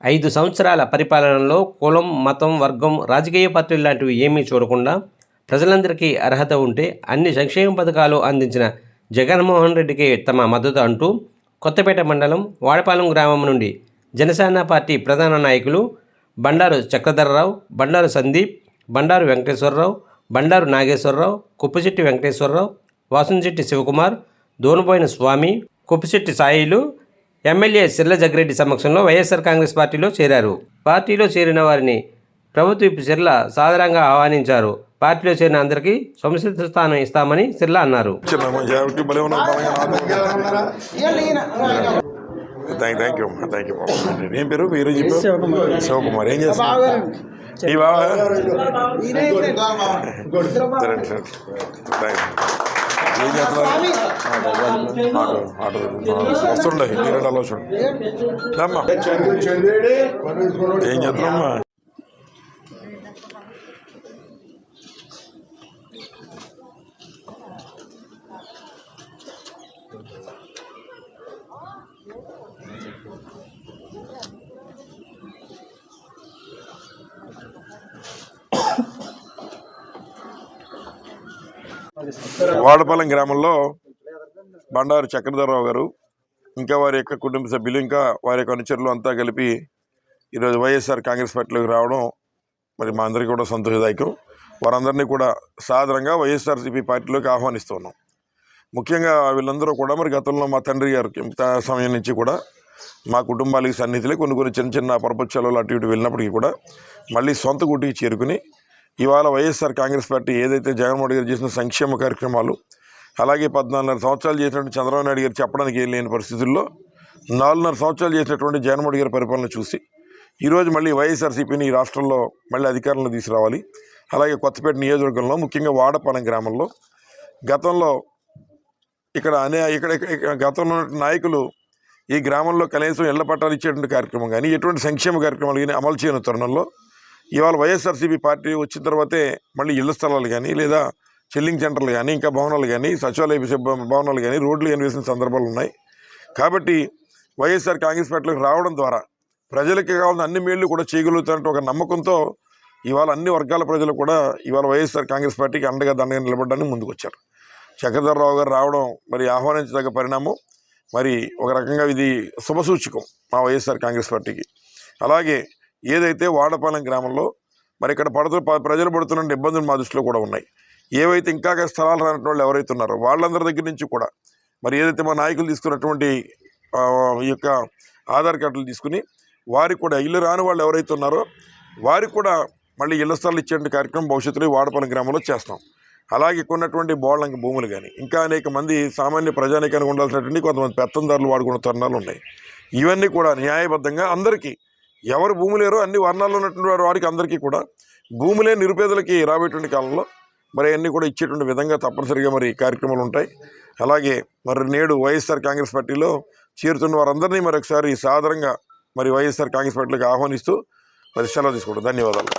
ఐదు సంవత్సరాల పరిపాలనలో కులం మతం వర్గం రాజకీయ పార్టీలు లాంటివి ఏమీ చూడకుండా ప్రజలందరికీ అర్హత ఉంటే అన్ని సంక్షేమ పథకాలు అందించిన జగన్మోహన్ రెడ్డికి తమ మద్దతు అంటూ కొత్తపేట మండలం వాడపాలెం గ్రామం నుండి జనసేన పార్టీ ప్రధాన నాయకులు బండారు చక్రధరరావు బండారు సందీప్ బండారు వెంకటేశ్వరరావు బండారు నాగేశ్వరరావు కుప్పశెట్టి వెంకటేశ్వరరావు వాసంశెట్టి శివకుమార్ దోనుబోయిన స్వామి కుప్పశెట్టి సాయిలు ఎమ్మెల్యే సిర్ల జగ్రెడ్డి సమక్షంలో వైఎస్ఆర్ కాంగ్రెస్ పార్టీలో చేరారు. పార్టీలో చేరిన వారిని ప్రభుత్వ సిర్ల సాదరంగా ఆహ్వానించారు. పార్టీలో చేరిన అందరికీ సముచిత స్థానం ఇస్తామని సిర్ల అన్నారు. థ్యాంక్ యూ థ్యాంక్ యూ ఏం పేరు? శివకుమార్ ఏం ఈ బాబా ఏం చేస్తున్నారు ఆటో ఆటో వస్తుండే మీరు అలా చూడండి ఏం చేస్తున్నామ్మా వాడపాలెం గ్రామంలో బండారు చక్రధరరావు గారు ఇంకా వారి యొక్క కుటుంబ సభ్యులు ఇంకా వారి యొక్క అనుచరులు అంతా కలిపి ఈరోజు వైఎస్ఆర్ కాంగ్రెస్ పార్టీలోకి రావడం మరి మా అందరికీ కూడా సంతోషదాయకం. వారందరినీ కూడా సాధారణంగా వైఎస్ఆర్సీపీ పార్టీలోకి ఆహ్వానిస్తున్నాం. ముఖ్యంగా వీళ్ళందరూ కూడా మరి గతంలో మా తండ్రి గారు సమయం నుంచి కూడా మా కుటుంబాలకి సన్నిధిలో కొన్ని కొన్ని చిన్న చిన్న పరపక్షాలలో అటు ఇటు వెళ్ళినప్పటికీ కూడా మళ్ళీ సొంత గుటికి చేరుకుని ఇవాళ వైఎస్ఆర్ కాంగ్రెస్ పార్టీ ఏదైతే జగన్మోహన్ రెడ్డి గారు చేసిన సంక్షేమ కార్యక్రమాలు అలాగే పద్నాలుగున్నర సంవత్సరాలు చేసినటువంటి చంద్రబాబు నాయుడు గారు చెప్పడానికి ఏం లేని పరిస్థితుల్లో నాలుగున్నర సంవత్సరాలు చేసినటువంటి జగన్మోహన్ రెడ్డి గారి పరిపాలన చూసి ఈరోజు మళ్ళీ వైఎస్ఆర్సీపీని ఈ రాష్ట్రంలో మళ్ళీ అధికారంలో తీసుకురావాలి. అలాగే కొత్తపేట నియోజకవర్గంలో ముఖ్యంగా వాడపాలెం గ్రామంలో గతంలో ఇక్కడ అనే ఇక్కడ ఇక్కడ- గతంలో ఉన్న నాయకులు ఈ గ్రామంలో కనీసం ఇళ్ళ పట్టాలు ఇచ్చేటువంటి కార్యక్రమం కానీ ఎటువంటి సంక్షేమ కార్యక్రమాలు కానీ అమలు చేయని తరుణంలో ఇవాళ వైఎస్ఆర్సీపీ పార్టీ వచ్చిన తర్వాతే మళ్ళీ ఇళ్ళ స్థలాలు కానీ లేదా చెల్లింగ్ సెంటర్లు కానీ ఇంకా భవనాలు కానీ సచివాలయ భవనాలు కానీ రోడ్లు కానీ వేసిన సందర్భాలు ఉన్నాయి. కాబట్టి వైఎస్ఆర్ కాంగ్రెస్ పార్టీలోకి రావడం ద్వారా ప్రజలకి కావాల్సిన అన్ని మేళ్ళు కూడా చేయగలుగుతారంటే ఒక నమ్మకంతో ఇవాళ అన్ని వర్గాల ప్రజలు కూడా ఇవాళ వైఎస్ఆర్ కాంగ్రెస్ పార్టీకి అండగా దండగా నిలబడడానికి ముందుకు వచ్చారు చక్రధరరావు గారు రావడం మరి ఆహ్వానించదగ్గ పరిణామం. మరి ఒక రకంగా ఇది శుభసూచకం మా వైఎస్ఆర్ కాంగ్రెస్ పార్టీకి. అలాగే ఏదైతే వాడపాలెం గ్రామంలో మరి ఇక్కడ పడుతు ప- ప్రజలు పడుతున్న ఇబ్బందులు మా దృష్టిలో కూడా ఉన్నాయి. ఏవైతే ఇంకా స్థలాలు రానటువంటి వాళ్ళు ఎవరైతే ఉన్నారో వాళ్ళందరి దగ్గర నుంచి కూడా మరి ఏదైతే మా నాయకులు తీసుకున్నటువంటి ఈ యొక్క ఆధార్ కార్డులు తీసుకుని వారికి కూడా ఇల్లు రాని వాళ్ళు ఎవరైతే ఉన్నారో వారికి కూడా మళ్ళీ ఇళ్ళ స్థలాలు ఇచ్చే కార్యక్రమం భవిష్యత్తులో వాడపాలెం గ్రామంలో చేస్తాం. అలాగే కొన్నటువంటి బోళ్ళంక భూములు కానీ ఇంకా అనేక మంది సామాన్య ప్రజానికానికి ఉండాల్సినటువంటి కొంతమంది పెత్తందారులు వాడుకున్న తరుణాలు ఉన్నాయి. ఇవన్నీ కూడా న్యాయబద్ధంగా అందరికీ ఎవరు భూమి లేరో అన్ని వర్ణాల్లో ఉన్నటువంటి వారికి అందరికీ కూడా భూములే నిరుపేదలకి రాబోయేటువంటి కాలంలో మరి అన్నీ కూడా ఇచ్చేటువంటి విధంగా తప్పనిసరిగా మరి కార్యక్రమాలు ఉంటాయి. అలాగే మరి నేడు వైఎస్ఆర్ కాంగ్రెస్ పార్టీలో చేరుతున్న వారందరినీ మరొకసారి సాధారణంగా మరి వైఎస్ఆర్ కాంగ్రెస్ పార్టీలకు ఆహ్వానిస్తూ మరి సెలవు తీసుకోవడం ధన్యవాదాలు.